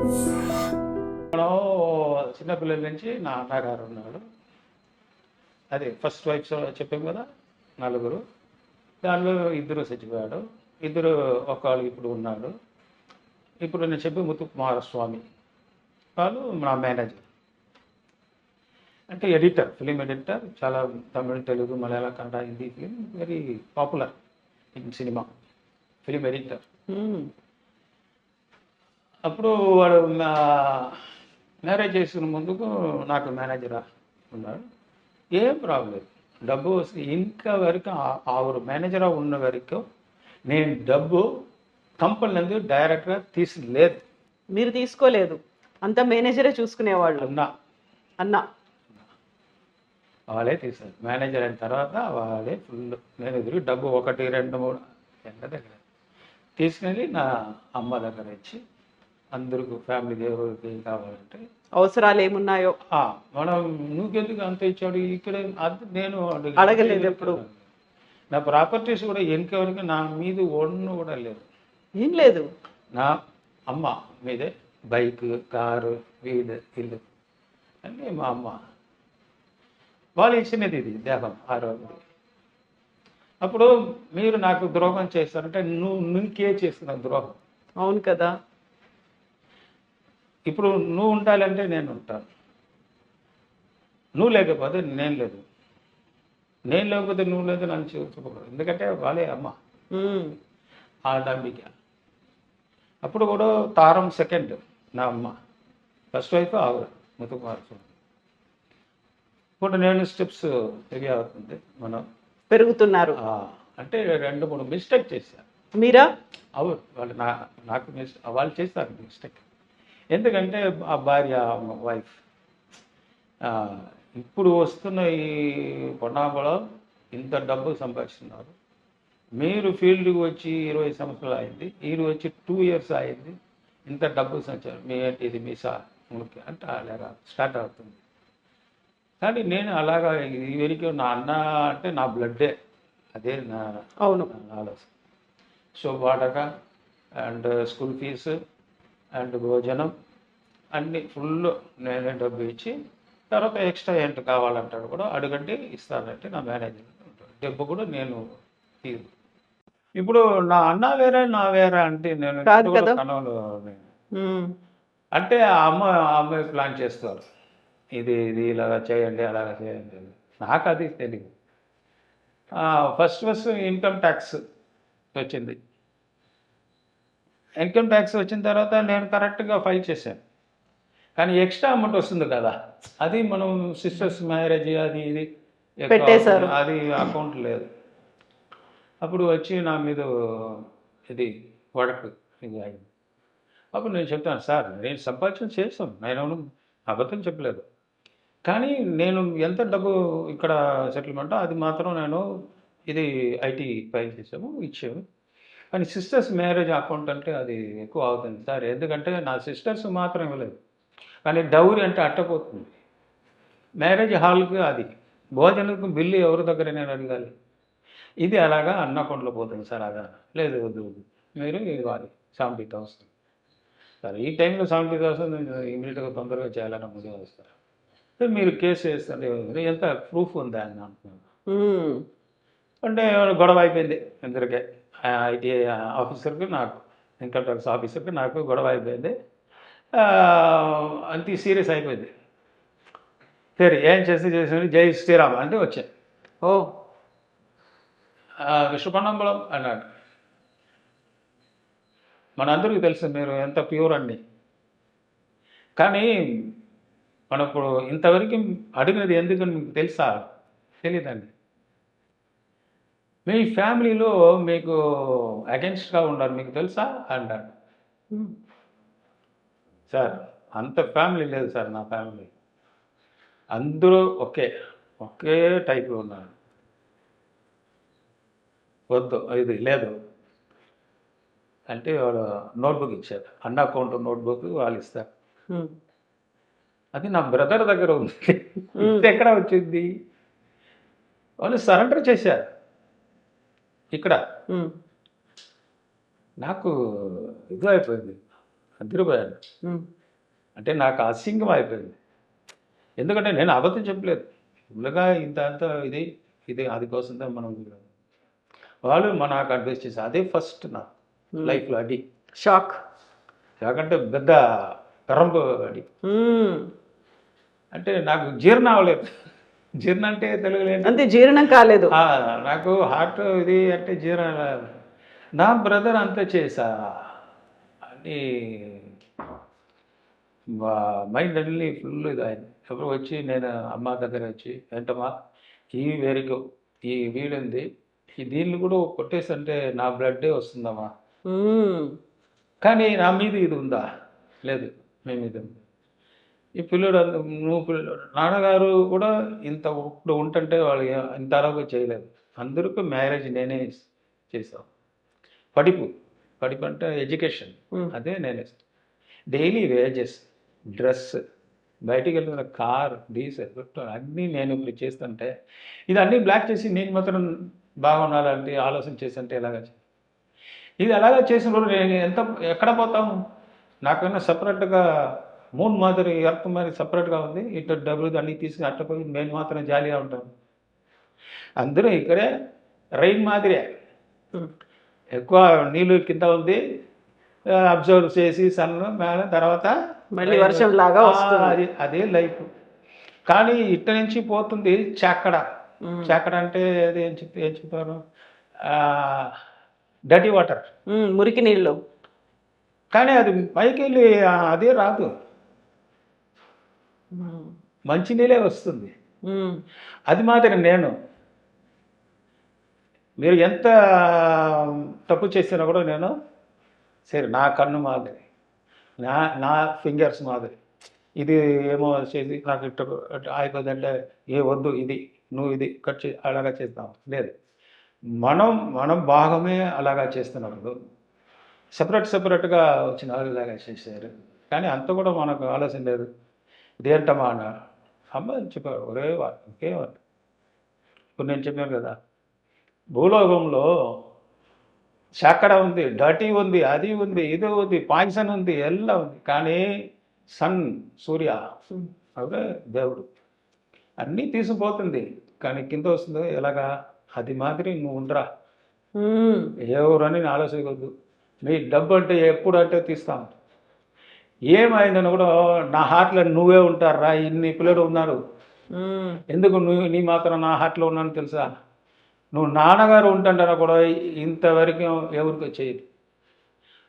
మనం చిన్నపిల్లల నుంచి నా అన్నగారు ఉన్నాడు అదే ఫస్ట్ వైఫ్ చెప్పాం కదా నలుగురు. దానిలో ఇద్దరు చచ్చిపోయాడు. ఇద్దరు ఒకళ్ళు ఇప్పుడు ఉన్నాడు ఇప్పుడు నేను చెప్పి ముత్తు కుమారస్వామి. వాళ్ళు నా మేనేజర్ అంటే ఎడిటర్ ఫిలిం ఎడిటర్ చాలా Tamil Telugu Malayalam Kannada Hindi film very popular in cinema film editor అప్పుడు వాడు మ్యారేజ్ చేసుకున్న ముందుకు నాకు మేనేజర్ ఉన్నాడు ఏం ప్రాబ్లం? డబ్బు వస్తే ఇంకా వరకు ఆవిడ మేనేజర్ ఉన్న వరకు నేను డబ్బు కంపెనీ నందు డైరెక్ట్గా తీసలేదు మీరు తీసుకోలేదు. అంతా మేనేజరే చూసుకునేవాళ్ళు. అన్నా. అన్న. వాళ్ళే తీశారు. మేనేజర్ అయిన తర్వాత వాళ్ళే ఫుల్ నేను ఎదురు డబ్బు ఒకటి రెండు మూడు ఎంత దగ్గర? తీసుకెళ్ళి నా అమ్మ దగ్గర ఇచ్చి అందరికి ఫ్యామిలీ దేవుడికి కావాలంటే? అవసరాలు ఏమున్నాయో? మనం నువ్వెందుకు అంత ఇచ్చాడు? ఇక్కడ అది నేను అడిగి- అడగలేదు ఎప్పుడు. నా ప్రాపర్టీస్ కూడా వరకు నా మీద ఒన్ను కూడా లేదు. ఏం లేదు. నా అమ్మ మీదే బైక్ కారు వీడు ఇల్లు అన్నీ మా అమ్మ. వాళ్ళు ఇచ్చినది ఇది దేహం ఆరోగ్యం. అప్పుడు మీరు నాకు ద్రోహం చేస్తారంటే నువ్వు నీకే చేస్తున్న ద్రోహం. అవును కదా. ఇప్పుడు నువ్వు ఉండాలంటే నేను ఉంటాను. నువ్వు లేకపోతే నేను లేదు. నేను లేకపోతే నువ్వు లేదు నన్ను చూసుకోకూడదు ఎందుకంటే వాళ్ళే అమ్మ. మ్మ్. ఆ డంబిక అప్పుడు కూడా తారం సెకండ్ నా అమ్మ. ఫస్ట్ వైఫ్ ఆవిడ ముతుకుమార్ ఇప్పుడు నేను స్టెప్స్ హెవీ అవుతుంది మనం పెరుగుతున్నారు. అంటే రెండు మూడు మిస్టేక్ చేశాను మీరా? అవును వాళ్ళు నా నాకు మిస్ వాళ్ళు చేస్తారు మిస్టేక్. ఎందుకంటే ఆ భార్య వైఫ్ ఇప్పుడు వస్తున్న ఈ పొన్నాబలో ఇంత డబ్బు సంపాదిస్తున్నారు. మీరు ఫీల్డ్కి వచ్చి ఇరవై సంవత్సరాలు అయింది వీరు వచ్చి టూ ఇయర్స్ అయింది ఇంత డబ్బు సంచారు. మీ ఇది మీ సా ముఖ్య అంటే అలాగా స్టార్ట్ అవుతుంది. కానీ నేను అలాగా ఈ వరకు నా అన్న అంటే నా బ్లడ్డే అదే నా అవును. ఆలోచన. సో వాడక అండ్ స్కూల్ ఫీజు అండ్ భోజనం అన్ని ఫుల్ నేనే డబ్బు ఇచ్చి తర్వాత ఎక్స్ట్రా ఏంటి కావాలంటాడు కూడా అడుగంటే ఇస్తానంటే నా మేనేజర్ ఉంటాడు. డబ్బు కూడా నేను తీరు ఇప్పుడు నా అన్న వేరే నా వేరే అంటే నేను. కనవలు. అంటే ఆ అమ్మ అమ్మాయి ప్లాన్ చేస్తారు ఇది ఇది ఇలాగా చేయండి అలాగా చేయండి. నాకు అది తెలియదు ఫస్ట్ ఫస్ట్ ఇన్కమ్ ట్యాక్స్ వచ్చింది ఇన్కమ్ ట్యాక్స్ వచ్చిన తర్వాత నేను కరెక్ట్గా ఫైల్ చేశాను కానీ ఎక్స్ట్రా అమౌంట్ వస్తుంది కదా. అది మనం సిస్టర్స్ మ్యారేజ్ అది ఇది పెట్టేశారు. అది అకౌంట్ లేదు. అప్పుడు వచ్చి నా మీద ఇది వడకు అప్పుడు నేను చెప్తాను సార్ నేను సంపాదించిన చేస్తాను నేను అబద్ధం చెప్పలేదు. కానీ నేను ఎంత డబ్బు ఇక్కడ సెటిల్మెంట్ అది మాత్రం నేను ఇది ఐటీ ఫైల్ చేసాము ఇచ్చాము. కానీ సిస్టర్స్ మ్యారేజ్ అకౌంట్ అంటే అది ఎక్కువ అవుతుంది సార్. ఎందుకంటే నా సిస్టర్స్ మాత్రం ఇవ్వలేదు. కానీ డౌరీ అంటే అట్టపోతుంది. మ్యారేజ్ హాల్కి అది. భోజనకు బిల్లు ఎవరి దగ్గర నేను అడగాలి. ఇది అలాగా అన్న అకౌంట్లో పోతుంది సార్ అదా. లేదు వద్దు వద్దు. మీరు ఇవ్వాలి సెవెంటీ థౌసండ్. సరే ఈ టైంలో సెవెంటీ థౌసండ్ ఇమీడియట్గా తొందరగా చేయాలని ముందుగా వస్తారు సరే. మీరు కేసు వేస్తారు. ఎంత ప్రూఫ్ ఉందా అని అంటున్నాను. అంటే గొడవ అయిపోయింది ఇద్దరికే. ఐటీ ఆఫీసర్కి నాకు ఇన్కమ్ ట్యాక్స్ ఆఫీసర్కి నాకు గొడవ అయిపోయింది. అంత సీరియస్ అయిపోయింది. సరే ఏం చేస్తే చేసి జై శ్రీరామ్ అంటే వచ్చాను ఓ విశ్వపన్నంబలం అన్నాడు. మనందరికీ తెలుసు మీరు ఎంత ప్యూర్ అండి. కానీ మనం ఇప్పుడు ఇంతవరకు అడిగినది ఎందుకని మీకు తెలుసా? తెలియదండి మీ ఫ్యామిలీలో మీకు అగెన్స్ట్గా ఉన్నారు మీకు తెలుసా? అన్నాడు. సార్ అంత ఫ్యామిలీ లేదు సార్ నా ఫ్యామిలీ. అందరూ ఒకే ఒకే టైప్లో ఉన్నారు. వద్దు ఇది లేదు. అంటే వాడు నోట్బుక్ ఇచ్చారు అన్న అకౌంట్ నోట్బుక్ వాళ్ళు ఇస్తారు. అది నా బ్రదర్ దగ్గర ఉంది. ఇది ఎక్కడ వచ్చింది? వాళ్ళు సరెండర్ చేశారు. ఇక్కడ. నాకు ఇది అయిపోయింది అదిరిపోయాను. అంటే నాకు అసింగం అయిపోయింది. ఎందుకంటే నేను అబద్ధం చెప్పలేదు. ఫుల్గా ఇంత అంత ఇది ఇది అది కోసం మనం వాళ్ళు మా నాకు అడ్వైస్ చేసి అదే ఫస్ట్ నా లైఫ్లో అది. షాక్. కాకంటే పెద్ద కరంపు అది. ఉమ్. అంటే నాకు జీర్ణ అవ్వలేదు. జీర్ణ అంటే తెలుగులో ఏంటి? అంతే జీర్ణం కాలేదు. నాకు హార్ట్ ఇది అంటే జీర్ణ నా బ్రదర్ అంతా చేసా అని మైండ్ అన్ని ఫుల్ ఇది అయింది ఎప్పుడు వచ్చి నేను అమ్మ దగ్గర వచ్చి ఏంటమ్మా ఈ వేరుకు ఈ వీడుంది. ఈ దీన్ని కూడా కొట్టేసంటే నా బ్లడ్డే వస్తుందమ్మా. కానీ నా మీద ఇది ఉందా? లేదు మీ మీద ఉంది. ఈ పిల్లడు నువ్వు పిల్లడు నాన్నగారు కూడా ఇంత ఇప్పుడు ఉంటుంటే వాళ్ళు ఇంత అలాగే చేయలేదు. అందరికీ మ్యారేజ్ నేనే చేసాం పడిపు పడిపు అంటే ఎడ్యుకేషన్ ఉమ్. అదే నేనే డైలీ వేజెస్ డ్రెస్ బయటికి వెళ్తున్న కార్ డీజిల్ పెట్రోల్ అన్నీ నేను ఇప్పుడు చేస్తుంటే ఇది అన్నీ బ్లాక్ చేసి నేను మాత్రం బాగుండాలంటే ఆలోచన చేస్తుంటే ఎలాగ ఇది అలాగే చేసినప్పుడు నేను ఎంత ఎక్కడ పోతాము నాకైనా సపరేట్గా మూన్ మాదిరి ఎర్త్ మాదిరి సపరేట్గా ఉంది. ఇటు డబ్బులు అన్నీ తీసుకుని అట్టపోయి నేను మాత్రం జాలీగా ఉంటాను. అందరూ ఇక్కడే రైన్ మాదిరే. ఉమ్. ఎక్కువ నీళ్ళు కింద ఉంది అబ్జర్వ్ చేసి సన్ మేడం తర్వాత మళ్ళీ వర్షం లాగా. అది అదే లైఫ్ కానీ ఇట్ట నుంచి పోతుంది చాకడ. చాకడ అంటే అది ఏం చెప్తే ఏం చెప్తారు డర్టీ వాటర్. మురికి నీళ్ళు కానీ అది పైకి వెళ్ళి అదే రాదు. మంచి నీళ్ళే వస్తుంది. అది మాత్రం నేను మీరు ఎంత తప్పు చేసినా కూడా నేను సరే నా కన్ను మాదిరి నా నా ఫింగర్స్ మాదిరి. ఇది ఏమో చేసి నాకు ఇట్ట అయిపోతుందంటే ఏ వద్దు ఇది నువ్వు ఇది కట్ చే అలాగా చేస్తాం. లేదు. మనం మనం భాగమే అలాగా చేస్తున్నప్పుడు సపరేట్ సపరేట్గా వచ్చిన వాళ్ళు ఇలాగా చేశారు కానీ అంత కూడా మనకు ఆలోచన లేదు. ఇదేంటమ్మా అన్న అమ్మ చెప్పారు ఒరే వాళ్ళు ఒకే ఇప్పుడు నేను చెప్పాను కదా భూలోకంలో చక్కడ ఉంది డటీ ఉంది అది ఉంది ఇది ఉంది పాయిజన్ ఉంది ఎల్లా ఉంది. కానీ సన్ సూర్య అవే దేవుడు అన్నీ తీసుకుపోతుంది కానీ కింద వస్తుంది ఎలాగా? అది మాదిరి నువ్వు ఉండరా. ఎవరని నేను ఆలోచించవద్దు. మీ డబ్బు అంటే ఎప్పుడు అంటే తీస్తాం. ఏమైందని కూడా నా హార్ట్లో నువ్వే ఉంటారా? ఇన్ని పిల్లలు ఉన్నారు. ఎందుకు నువ్వు నీ మాత్రం నా హార్ట్లో ఉన్నాను తెలుసా? నువ్వు నాన్నగారు ఉంటుంటారా కూడా ఇంతవరకు ఎవరికి చేయదు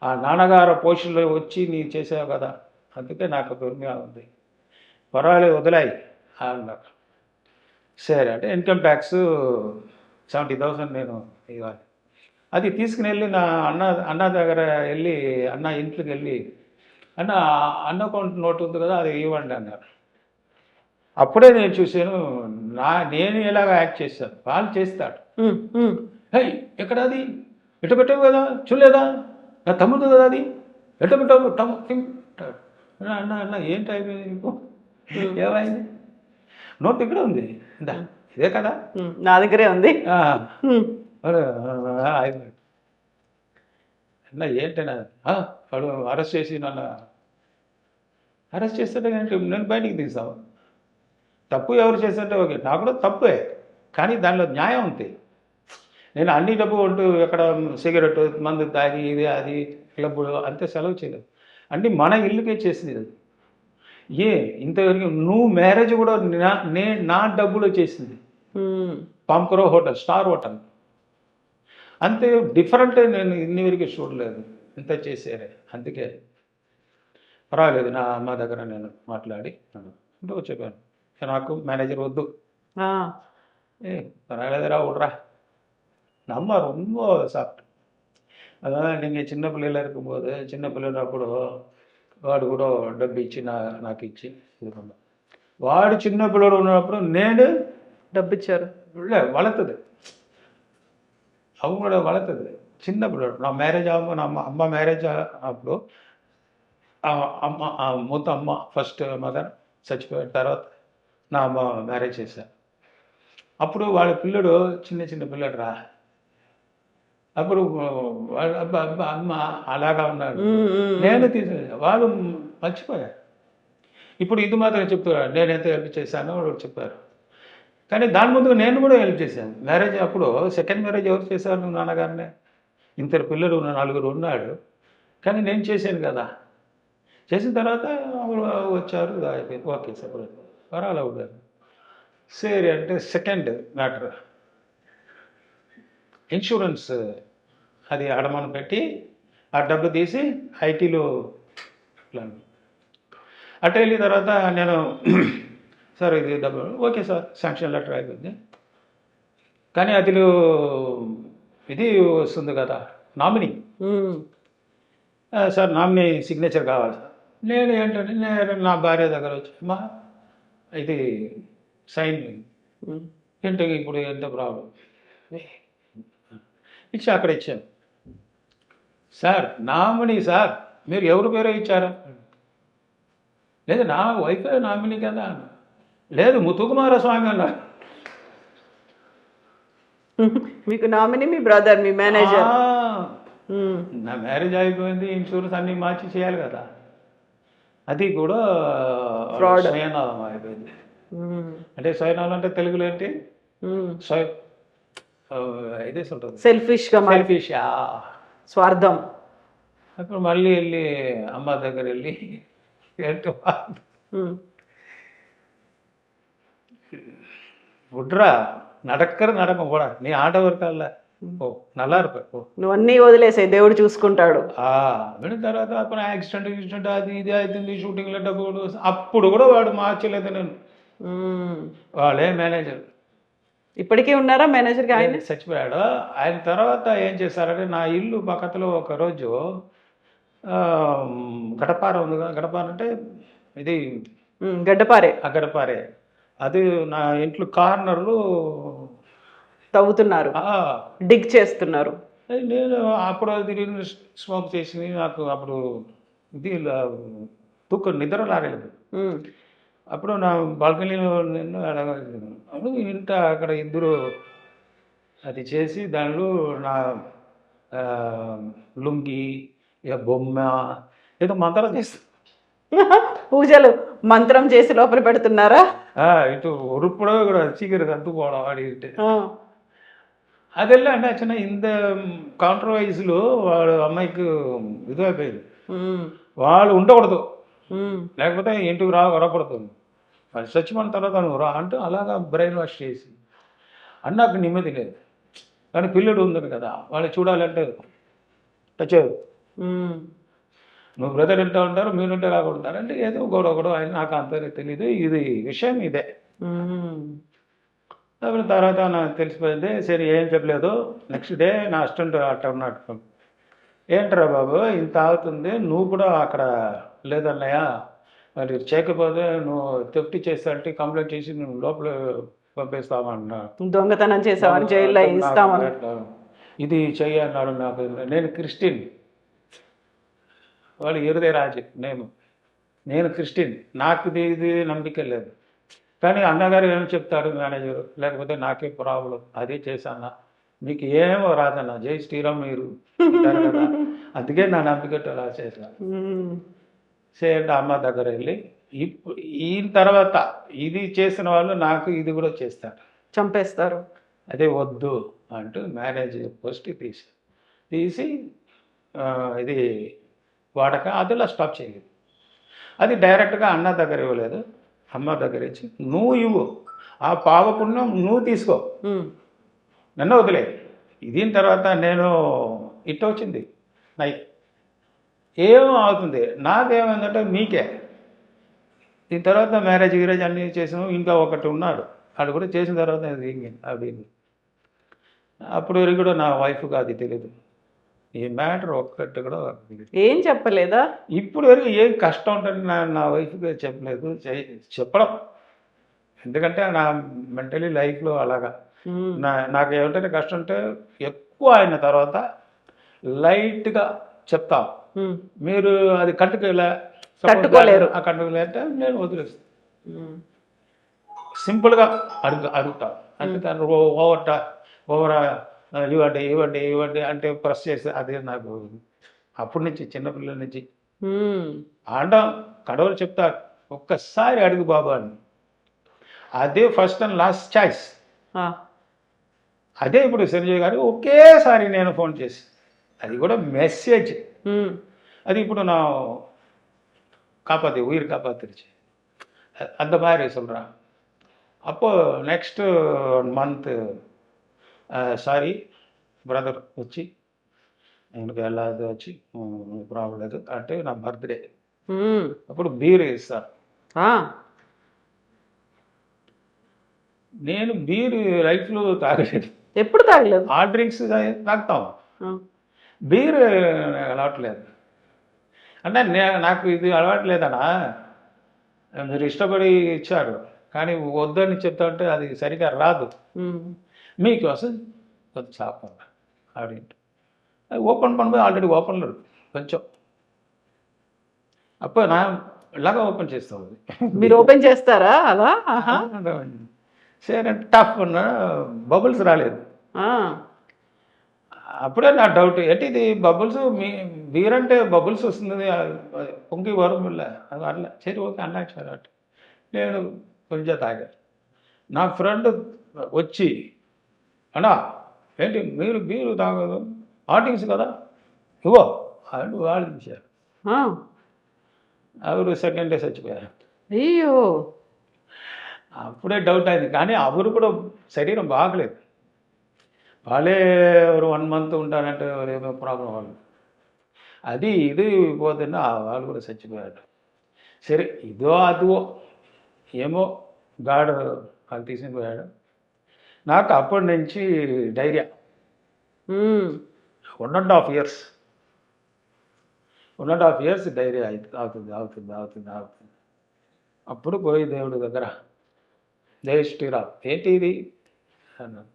ఆ నాన్నగారు పోషణలో వచ్చి నీ చేసావు కదా అందుకే నాకు పెరుగుగా ఉంది. పర్వాలేదు వదిలాయి అన్నారు సరే అంటే ఇన్కమ్ ట్యాక్స్ సెవెంటీ థౌసండ్ నేను ఇవ్వాలి. అది తీసుకుని వెళ్ళి నా అన్న అన్న దగ్గర వెళ్ళి అన్న ఇంట్లోకి వెళ్ళి అన్న అన్న అకౌంట్ నోట్ ఉంది కదా అది ఇవ్వండి అన్నారు. అప్పుడే నేను చూశాను నా నేను ఎలాగ యాక్ట్ చేశాను వాళ్ళు చేస్తాడు. హే ఎక్కడ అది? ఎట్ట పెట్టావు కదా? చూడలేదా? నా తమ్ముడు కదా అది? ఎట్ట పెట్టావు? అంటాడు. అన్న అన్న ఏంటి అయిపోయింది నీకు? ఏమైంది? నోట్ ఇక్కడ ఉంది. ఇందా కదా. నా దగ్గరే ఉంది. అన్న ఏంటన్నా? వాడు అరెస్ట్ చేసి నన్ను అరెస్ట్ చేస్తుంటే నేను బయటికి తీసావు తప్పు ఎవరు చేస్తుంటే ఓకే. నాకు కూడా తప్పే. కానీ దానిలో న్యాయం ఉంది. నేను అన్ని డబ్బు ఉంటూ ఎక్కడ సిగరెట్ మందు తాగి ఇది అది క్లబ్ అంతే సెలవు చేయలేదు. అంటే మన ఇల్లుకే చేసింది అది ఏ ఇంతవరకు నువ్వు మ్యారేజ్ కూడా నే నా డబ్బులో చేసింది. పాంకురో హోటల్ స్టార్ హోటల్. అంతే డిఫరెంట్ నేను ఇన్ని వరకు చూడలేదు. ఇంత చేసేది అందుకే. పర్వాలేదు నా అమ్మ దగ్గర నేను మాట్లాడి ఇంట్లో చెప్పాను. నాకు మేనేజర్ వద్దు. ఏ పర్వాలేదురా ఉండరా நம்ம ரொம்ப சாப்பிட்டு அதான் நீங்கள் சின்ன பிள்ளையில இருக்கும்போது சின்ன పిల్లలప్పుడు వాడు కూడా డబ్బు ఇచ్చి నా నాకు ఇచ్చి ఇది பண்ணான். వాడు చిన్న పిల్లడు ఉన్నప్పుడు నేను డబ్బు ఇచ్చారు இல்லை வளர்த்தது அவங்களோட வளர்த்தது చిన్న పిల్లడు నా మ్యారేజ్ అమ్మ నా అమ్మ అమ్మ మ్యారేజ్ అప్పుడు ఆ అమ్మ ఆ మూత అమ్మ ఫస్ట్ మదర్ చచ్చిపోయిన తర్వాత నా అమ్మ మ్యారేజ్ చేశారు అప్పుడు వాళ్ళ పిల్లడు చిన్న చిన్న పిల్లడు రా అప్పుడు అమ్మ అలాగా ఉమ్. నేను తీసు వాళ్ళు మర్చిపోయారు. ఇప్పుడు ఇది మాత్రం చెప్తారు నేను ఎంత హెల్ప్ చేశానో వాళ్ళు చెప్పారు. కానీ దాని ముందు నేను కూడా హెల్ప్ చేశాను. మ్యారేజ్ అప్పుడు సెకండ్ మ్యారేజ్ ఎవరు చేశారు నాన్నగారినే? ఇంతరు పిల్లలు ఉన్న నలుగురు ఉన్నాడు కానీ నేను చేశాను కదా. చేసిన తర్వాత వచ్చారు అయిపోయింది. ఓకే సెపరేట్ పర్వాలేదు అవుతారు సరే అంటే సెకండ్ మ్యాటర్ ఇన్సూరెన్స్ అది అడమని పెట్టి ఆ డబ్బు తీసి ఐటీలో అటు వెళ్ళిన తర్వాత నేను సార్ ఇది డబ్బు ఓకే సార్ శాంక్షన్ లెటర్ అయిపోయింది. కానీ అదిలో ఇది వస్తుంది కదా నామినీ. సార్ నామినీ సిగ్నేచర్ కావాలి సార్. నేను ఏంటంటే నేను నా భార్య దగ్గర వచ్చి మా ఇది సైన్. ఏంటి ఇప్పుడు ఎంత ప్రాబ్లం? ఇచ్చి అక్కడ ఇచ్చాను. సార్ నామినీ సార్ మీరు ఎవరి పేరే ఇచ్చారా? లేదు నా వైఫ్ నామినీ కదా. లేదు ముత్తుకుమార స్వామి అన్నారు మీకు నామినీ మీ బ్రదర్ మీ మేనేజర్. నా మ్యారేజ్ అయిపోయింది ఇన్సూరెన్స్ అన్ని మార్చి చేయాలి కదా. అది కూడా Fraud. స్వయనామం అయిపోయింది. అంటే స్వయనామం అంటే తెలుగులో ఏంటి. స్వయం ఇదే సెల్ఫిష్ సెల్ఫిష్ స్వార్థం అప్పుడు మళ్ళీ వెళ్ళి అమ్మ దగ్గర వెళ్ళి ఏంటో ఉమ్, விட்றா நடக்கிற நடக்கும் போடா நீ ஆண்டவர் கால ஓ நல்லா இருப்ப ஓ నువ్వు అన్నీ వదిలేసాయి దేవుడు చూసుకుంటాడు ఆ విన్న తర్వాత అప్పుడు యాక్సిడెంట్ యాక్సిడెంట్ అది ఇది అవుతుంది షూటింగ్లో డబ్బులు అప్పుడు కూడా వాడు మార్చలేదు నేను ఉమ్. వాళ్ళే మేనేజర్ ఇప్పటికీ ఉన్నారా మేనేజర్గా ఆయన? చచ్చిపోయాడు. ఆయన తర్వాత ఏం చేశారంటే నా ఇల్లు పక్కలో ఒక రోజు గడపార ఉంది కదా గడపార అంటే ఇది గడ్డపారే. ఆ గడపారే అది నా ఇంట్లో కార్నర్లు తవ్వుతున్నారు. డిగ్ చేస్తున్నారు. నేను అప్పుడు అది నేను స్మోక్ చేసి నాకు అప్పుడు ఇది లా- తూకం నిద్ర రాలేదు అప్పుడు నా బాల్కనీలో నేను అప్పుడు ఇంట అక్కడ ఇద్దరు అది చేసి దానిలో నా లుంగి ఇక బొమ్మ ఏదో మంత్రం చేస్తా పూజలు మంత్రం చేసి లోపల పెడుతున్నారా? ఇటు ఉరుపుడో కూడా చీకటి కత్తుకోవడం అడిగితే అదెల్లా అంటే చిన్న ఇంత కౌంటర్ వైజ్లో వాడు అమ్మాయికి ఇది అయిపోయింది ఉమ్, వాళ్ళు ఉండకూడదు. లేకపోతే ఇంటికి రా రాకూడదు వాళ్ళు చచ్చిపోయిన తర్వాత నువ్వు రా అంటూ అలాగా బ్రెయిన్ వాష్ చేసి అని నాకు నెమ్మది లేదు. కానీ పిల్లడు ఉంది కదా వాళ్ళు చూడాలంటే టచ్ నువ్వు బ్రదర్ ఇంటా ఉంటారు మీరు ఇంటే కాకుండా ఉంటారు అంటే ఏదో గొడవ గొడవ ఆయన నాకు అంత తెలియదు ఇది విషయం ఇదే. అప్పుడు తర్వాత నాకు తెలిసిపోయింది సరే ఏం చెప్పలేదు. నెక్స్ట్ డే నా అసిస్టెంట్ అట్ట ఉన్నాడు ఏంట్రా బాబు ఇంత అవుతుంది నువ్వు కూడా అక్కడ లేదన్నయ్య మరి చేయకపోతే నువ్వు తెఫ్ట్ చేస్తా కంప్లైంట్ చేసి నువ్వు లోపల పంపిస్తామన్నా. దొంగతనం చేసామని జైల్లో ఇస్తామని ఇది చెయ్యి అన్నాడు నాకు. నేను క్రిస్టియన్ వాళ్ళు ఇరుదే రాజు. నేను నేను క్రిస్టియన్ నాకు ఇది నమ్మిక లేదు. కానీ అన్నగారు ఏం చెప్తారు మేనేజర్? లేకపోతే నాకే ప్రాబ్లం. అదే చేశాను? మీకు ఏమో రాదన్న. జై శ్రీరామ్ మీరు. అందుకే నా నమ్మికట్టు అలా చేశాను చేయండి అమ్మ దగ్గర వెళ్ళి. ఇప్పుడు ఈయన తర్వాత ఇది చేసిన వాళ్ళు నాకు ఇది కూడా చేస్తారు. చంపేస్తారు. అదే వద్దు అంటూ మ్యారేజ్ పోస్ట్ తీసి తీసి ఇది వాడక అదిలా స్టాప్ చేయలేదు అది డైరెక్ట్గా అన్న దగ్గర ఇవ్వలేదు. అమ్మ దగ్గర ఇచ్చి నువ్వు ఇవ్వు. ఆ పావపుణ్యం నువ్వు తీసుకో. నన్ను వదిలే. దీని తర్వాత నేను ఇట్ట వచ్చింది. నై ఏం అవుతుంది నాకేమైందంటే మీకే. దీని తర్వాత మ్యారేజ్ గిరేజ్ అన్నీ చేసాము. ఇంకా ఒకటి ఉన్నాడు. వాడు కూడా చేసిన తర్వాత అది అప్పుడు వరకు కూడా నా వైఫ్కి అది తెలియదు ఈ మ్యాటర్ ఒక్కటి కూడా. ఏం చెప్పలేదా? ఇప్పుడు వరకు ఏం కష్టం ఉంటుంది నా నా వైఫ్కి చెప్పలేదు. చెప్పడం. ఎందుకంటే నా మెంటలీ లైఫ్లో అలాగా. నా నాకు ఏమిటంటే కష్టం అంటే ఎక్కువ అయిన తర్వాత లైట్గా చెప్తాం. మీరు అది కంటుకెళ్ళా తట్టుకోలేరు. ఆ కంటుకెళ్ళంటే నేను వదిలేస్తాను సింపుల్గా అడుగు అడుగుతా అంటే దాన్ని ఓవర్ ఓవర్ ఇవ్వండి ఇవ్వండి ఇవ్వండి అంటే ప్రెస్ చేసి అదే నాకు అప్పటి నుంచి చిన్నపిల్లల నుంచి. ఆడ కడవలు చెప్తా ఒక్కసారి అడుగు బాబా అని అదే ఫస్ట్ అండ్ లాస్ట్ చాయిస్ ఆ. అదే ఇప్పుడు సంజయ్ గారు ఒకేసారి నేను ఫోన్ చేసి అది కూడా మెసేజ్. அது இப்போ நான் காப்பாற்றி உயிர் காப்பாத்திருச்சு அ- அந்த மாதிரி சொல்கிறேன் அப்போ నెక్స్ట్ మంత్ సారీ బ్రదర్ వచ్చి எனக்கு వెళ్ళదు వచ్చి ప్రాబ్లం లేదు అంటే నా బర్త్డే మ్మ్. అప్పుడు బీర్ ఇస్తారు ఆ. నేను బీర్ లైఫ్లో తాగలేదు ఎప్పుడు తాగలేదు ఆ డ్రింక్స్ తాగుతాం ఆ. బీర్ అలవాట్లేదు. అంటే నాకు ఇది అలవాట్లేదనా? మీరు ఇష్టపడి ఇచ్చారు. కానీ వద్దని చెప్తా ఉంటే అది సరిగా రాదు. మీకోసం కొంచెం అవి అది ఓపెన్ పని ఆల్రెడీ ఓపెన్లో కొంచెం. అప్పుడు నా ఇలాగా ఓపెన్ చేస్తాం అది. మీరు ఓపెన్ చేస్తారా అలా? సరే టఫ్ బబుల్స్ రాలేదు. అప్పుడే నా డౌట్ ఏంటి ఇది బబుల్స్ మీ బీర్ అంటే బబుల్స్ వస్తుంది. పొంగి వరముల్లా అది అట్లా సరే ఓకే అన్నా అట్ నేను కొంచెం తాగా. నా ఫ్రెండ్ వచ్చి అన్నా ఏంటి మీరు బీరు తాగదు? ఆటింగ్స్ కదా? ఇవో అని వాళ్ళు ఇచ్చారు ఎవరు సెకండ్ డే చచ్చిపోయారు. అయ్యో. అప్పుడే డౌట్ అయింది. కానీ అవరు కూడా శరీరం బాగలేదు. వాళ్ళే ఒక వన్ మంత్ ఉంటారంటే ఏమో ప్రాబ్లం వాళ్ళు. అది ఇది పోతున్నా వాళ్ళు కూడా చచ్చిపోయారు. సరే ఇదో అదో ఏమో గాడు వాళ్ళు తీసుకుని పోయాడు. నాకు అప్పటి నుంచి diarrhoea. One and half years one and half years dairy అవుతుంది అవుతుంది అవుతుంది అవుతుంది అవుతుంది. అప్పుడు పోయి దేవుడి దగ్గర జై శ్రీరామ్ ఏంటి ఇది? అన్నాను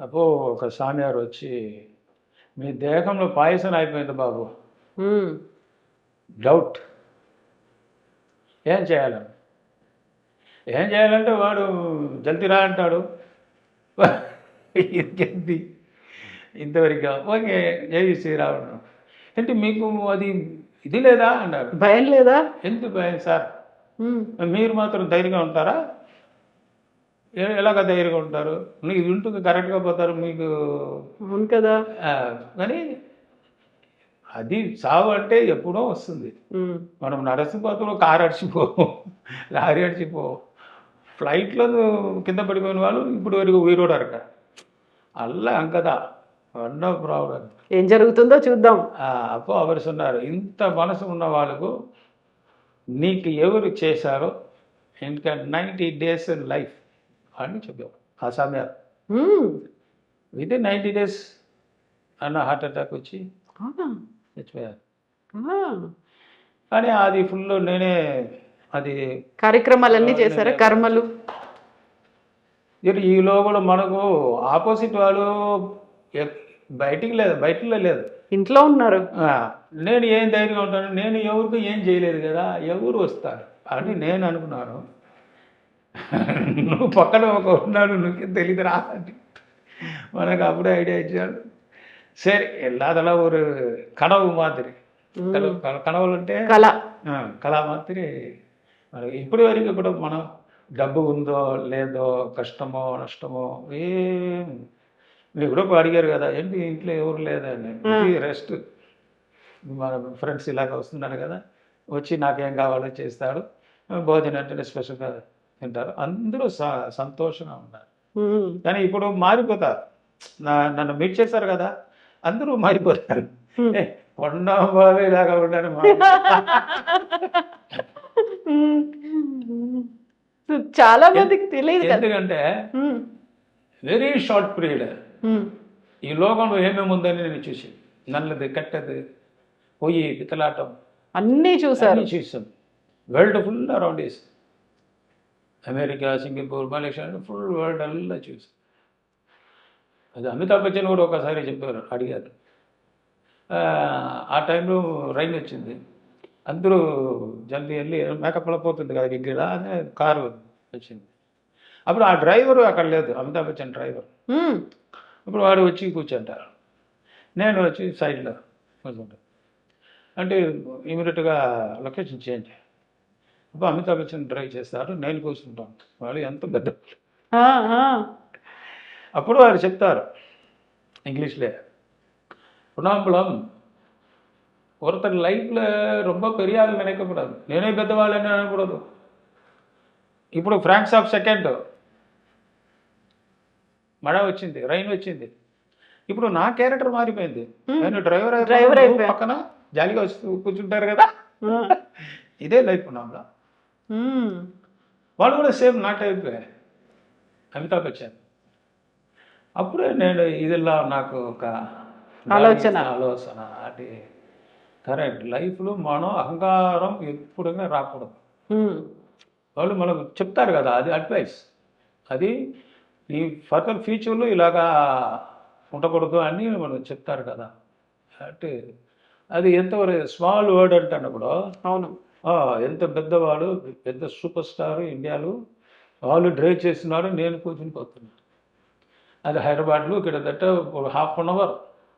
అప్పుడు ఒక స్వామివారు వచ్చి మీ దేహంలో పాయసం అయిపోయింది బాబు. డౌట్. ఏం చేయాలని ఏం చేయాలంటే వాడు జల్దీ రా అంటాడు. ఇంకేంది ఇంతవరకు ఓకే జై శ్రీరాముడు అంటే మీకు అది ఇది లేదా? అన్నారు భయం లేదా? ఎందుకు భయం సార్. మీరు మాత్రం ధైర్యంగా ఉంటారా? ఎలాగ ధైర్యంగా ఉంటారు? నీకు వింటూ కరెక్ట్గా పోతారు మీకు అవును కదా. కానీ అది సావు అంటే ఎప్పుడో వస్తుంది. మనం నరసింహపాతంలో కారు అడిచిపో లారీ అడిచిపో ఫ్లైట్లో కింద పడిపోయిన వాళ్ళు ఇప్పుడు వరకు అక్కడ అల్లా అంకదా అన్నో ప్రాబ్లం ఏం జరుగుతుందో చూద్దాం. అప్పు అవర్స్ ఉన్నారు. ఇంత మనసు ఉన్న వాళ్ళకు నీకు ఎవరు చేశారో ఇంకా నైంటీ డేస్ లైఫ్. అని చెప్పావు ఆ సమయాలు మ్మ్. విత్ ఇన్ నైంటీ డేస్ అన్న హార్ట్ అటాక్ వచ్చి చచ్చిపోయారు. కానీ అది ఫుల్ నేనే అది కార్యక్రమాలన్నీ చేశారా? కర్మలు? ఈ లోపల మనకు ఆపోజిట్ వాళ్ళు బయటికి లేదు బయటలో లేదు. ఇంట్లో ఉన్నారు. ఆ, నేను ఏం ధైర్యంగా ఉంటాను నేను ఎవరికి ఏం చేయలేదు కదా ఎవరు వస్తారు? అని నేను అనుకున్నాను. నువ్వు పక్కన ఒక ఉన్నాడు నువ్వు తెలియదురా అని మనకు అప్పుడే ఐడియా ఇచ్చాడు సరే எல்லாதெல்லாம் ஒரு கனவு மாதிரி కనవు కనవులు అంటే కళ ఆ, కళ మాత్రి మనకి ఇప్పటి వరకు ఇప్పుడు మనం డబ్బు ఉందో లేదో కష్టమో నష్టమో ఏం మీరు కూడా ఇప్పుడు అడిగారు కదా ఏంటి ఇంట్లో ఎవరు లేదని ఇది రెస్ట్ మన ఫ్రెండ్స్ ఇలాగ వస్తున్నారు కదా వచ్చి నాకేం కావాలో చేస్తాడు భోజనం అంటే స్పెషల్గా తింటారు. అందరూ సంతోషంగా ఉన్నారు. కానీ ఇప్పుడు మారిపోతారు. నన్ను మీట్ చేశారు కదా. అందరూ మారిపోతారు. ఏ, కొండ బావి లాగా. చాలా మందికి తెలియదు ఎందుకంటే. Very short period. ఈ లోకంలో ఏమేమి ఉందని నేను చూసి నల్లది కట్టది పొయ్యి పితలాటం. అన్నీ చూసారు అన్నీ చూసాం world full around is America Singapore Malaysia full world అల్లా చూసాం. అది అమితాబ్ బచ్చన్ కూడా ఒకసారి చెప్పారు అడిగారు. ఆ, టైంలో రైన్ వచ్చింది. అందరూ జల్దీ వెళ్ళి మేకప్ పోతుంది కదా దగ్గర అనే కారు వచ్చింది. అప్పుడు ఆ డ్రైవర్ అక్కడ లేదు అమితాబ్ బచ్చన్ డ్రైవర్. ఇప్పుడు వాడు వచ్చి కూర్చుంటారు. నేను వచ్చి సైడ్లో కూర్చుంటాను అంటే ఇమీడియట్గా లొకేషన్ చేంజ్ అప్పుడు అమితాబ్ బచ్చన్ డ్రైవ్ చేస్తారు నేను కూర్చుంటాను. వాళ్ళు ఎంత పెద్ద అప్పుడు వారు చెప్తారు ఇంగ్లీష్లే புனாம்பலம் ஒருத்தர் లైఫ్లో రొంబ பெரிய ஆள் நினைக்கக்கூடாது நினை பெத்தவாள் என்ன ఇప్పుడు ఫ్రాంక్స్ ఆఫ్ సెకండ్. మడ వచ్చింది రైన్ వచ్చింది. ఇప్పుడు నా క్యారెక్టర్ మారిపోయింది. నేను డ్రైవర్ డ్రైవర్ పక్కన జాలిగా వస్తూ కూర్చుంటారు కదా. ఇదే లైఫ్ నామ్లా ఉమ్. వాళ్ళు కూడా సేమ్ నా టైప్ అమితాబ్ బచ్చన్. అప్పుడే నేను ఇదిలా నాకు ఒక ఆలోచన. ఆలోచన అది. కరెక్ట్ లైఫ్లో మనం అహంకారం ఎప్పుడైనా రాకూడదు. ఉమ్. వాళ్ళు మనకు చెప్తారు కదా అది అడ్వైస్. అది ఈ ఫర్దర్ ఫ్యూచర్లో ఇలాగా ఉండకూడదు అని మనం చెప్తారు కదా. అంటే అది ఎంతవరకు స్మాల్ వర్డ్ అంటాను కూడా అవును. ఎంత పెద్దవాడు పెద్ద సూపర్ స్టార్ ఇండియాలో వాళ్ళు డ్రైవ్ చేస్తున్నారు నేను కూర్చుని పోతున్నాను. అది హైదరాబాద్లో కిందట ఒక హాఫ్ అన్ అవర్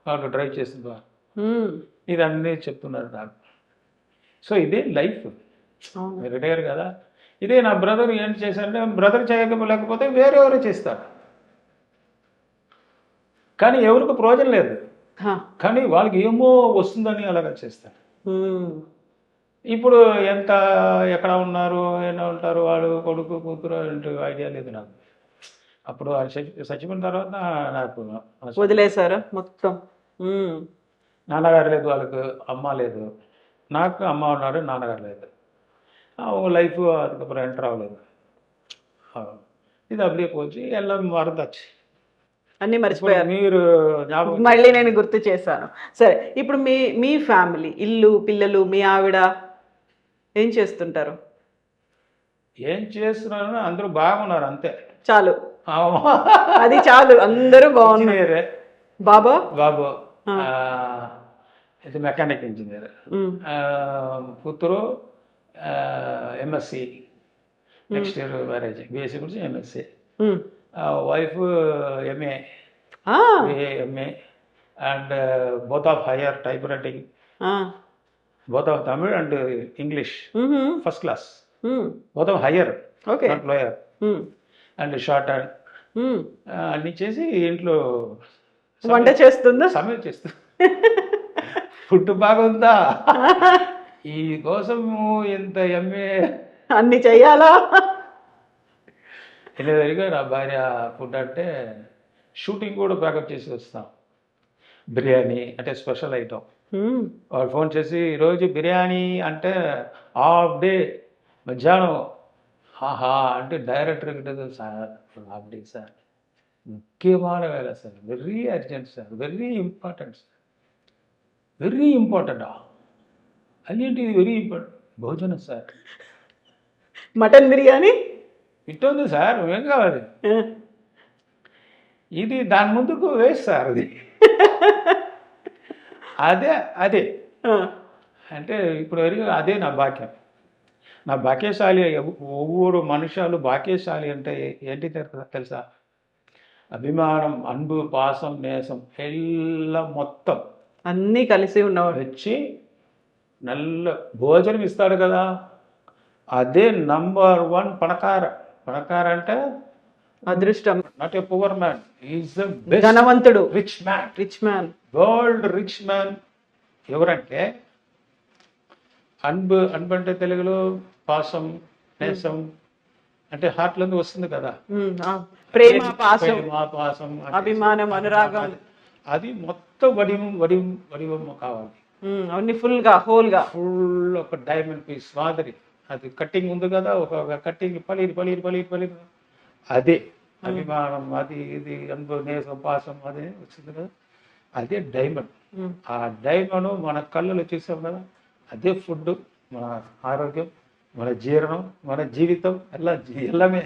వాళ్ళు డ్రైవ్ చేస్తున్నారు. ఉమ్. ఇది అన్నీ చెప్తున్నారు నాకు. సో ఇదే లైఫ్. రిటైర్ కదా? ఇదే నా బ్రదర్ ఏం చేశారంటే బ్రదర్ చేయకపోతే వేరెవరు చేస్తారు. కానీ ఎవరికి ప్రయోజనం లేదు. కానీ వాళ్ళకి ఏమో వస్తుందని అలాగా చేస్తారు. ఇప్పుడు ఎంత ఎక్కడ ఉన్నారు ఏమైనా ఉంటారు వాడు కొడుకు కూతురు అంటూ ఐడియా లేదు నాకు. అప్పుడు చచ్చిపోయిన తర్వాత నాకు వదిలేశారు మొత్తం? నాన్నగారు లేదు వాళ్ళకు అమ్మ లేదు. నాకు అమ్మ ఉన్నాడు నాన్నగారు లేదు. அவங்க லைஃபு ఎంటర్ అవ్వలేదు. ఇది అప్పుడే அப்படியே పోచి ఎలా మరదచ్చు అన్నీ మర్చిపోయారు. మీరు మళ్ళీ నేను గుర్తు చేశాను. సరే ఇప్పుడు మీ మీ ఫ్యామిలీ ఇల్లు పిల్లలు మీ ఆవిడ ఏం చేస్తుంటారు? ఏం చేస్తున్నారని అందరూ బాగున్నారు అంతే. చాలు. అది చాలు. అందరూ బాగున్నారు. బాబా? బాబు. ఇది మెకానిక్ ఇంజనీర్. కూతురు MSc next year marriage BSc గురించి MSc. Wife MA MA and both of higher typewriting of Tamil and English. First class okay not lower um. And shorthand um. అన్ని చేసి ఇంట్లో వంట చేస్తుందా? సమయం చేస్తూ ఫుడ్ బాగుందా? ఈ కోసము ఇంత ఎంఏ అన్ని చెయ్యాలా ఎనిమిదిగా నా భార్య ఫుడ్ అంటే షూటింగ్ కూడా ప్యాకప్ చేసి వస్తాం. బిర్యానీ అంటే స్పెషల్ ఐటమ్. వాళ్ళు ఫోన్ చేసి ఈరోజు బిర్యానీ అంటే హాఫ్ డే మధ్యాహ్నం. ఆహా అంటే డైరెక్టర్ ఉంటుంది సార్ హాఫ్ డే సార్. ముఖ్యమైన వేళ sir. Very urgent sir. Very important sir. Very ఇంపార్టెంటా? అదేంటి ఇది వెరీ ఇంపార్టెంట్? భోజనం సార్. మటన్ బిర్యానీ? ఇట్టుంది సార్. ఏం కావాలి. ఇది దాని ముందుకు వేస్ట్ సార్ అది. అదే అదే. అంటే ఇప్పుడు వరకు అదే నా భాగ్యం. నా భాగ్యశాలి ఒవ్వొరు మనుషాలు భాగ్యశాలి అంటే ఏంటి తెలు- తెలుసా? అభిమానం అన్బు పాసం నేసం ఎల్లం మొత్తం. అన్నీ కలిసి ఉన్నవాడు. వచ్చి నల్ల భోజనం ఇస్తాడు కదా. అదే నంబర్ వన్ పణకార. పణకార అంటే అదృష్టం. Not a poor man is the ధనవంతుడు. Rich man. Rich man. World rich man ఎవరంటే అన్బు అన్బు అంటే తెలుగులో పాసం నేసం అంటే హార్ట్లో వస్తుంది కదా. ప్రేమ పాసం అంటే అభిమానం అనురాగం. అది మొత్తం వడివం వడివం వడివం కావాలి. అన్ని ఫుల్గా హోల్గా ఫుల్ ఒక డైమండ్ పీస్ మాదిరి. అది కట్టింగ్ ఉంది కదా ఒక కట్టింగ్ పలీరు పలీరు పలీరు పలీరు అదే అభిమానం అది ఇది అనుభవ నేసం పాసం అదే వచ్చింది కదా. అదే డైమండ్. ఆ డైమండ్ మన కళ్ళలో చూసాం కదా అదే ఫుడ్ మన ఆరోగ్యం మన జీర్ణం మన జీవితం ఎలా ఎల్లమే.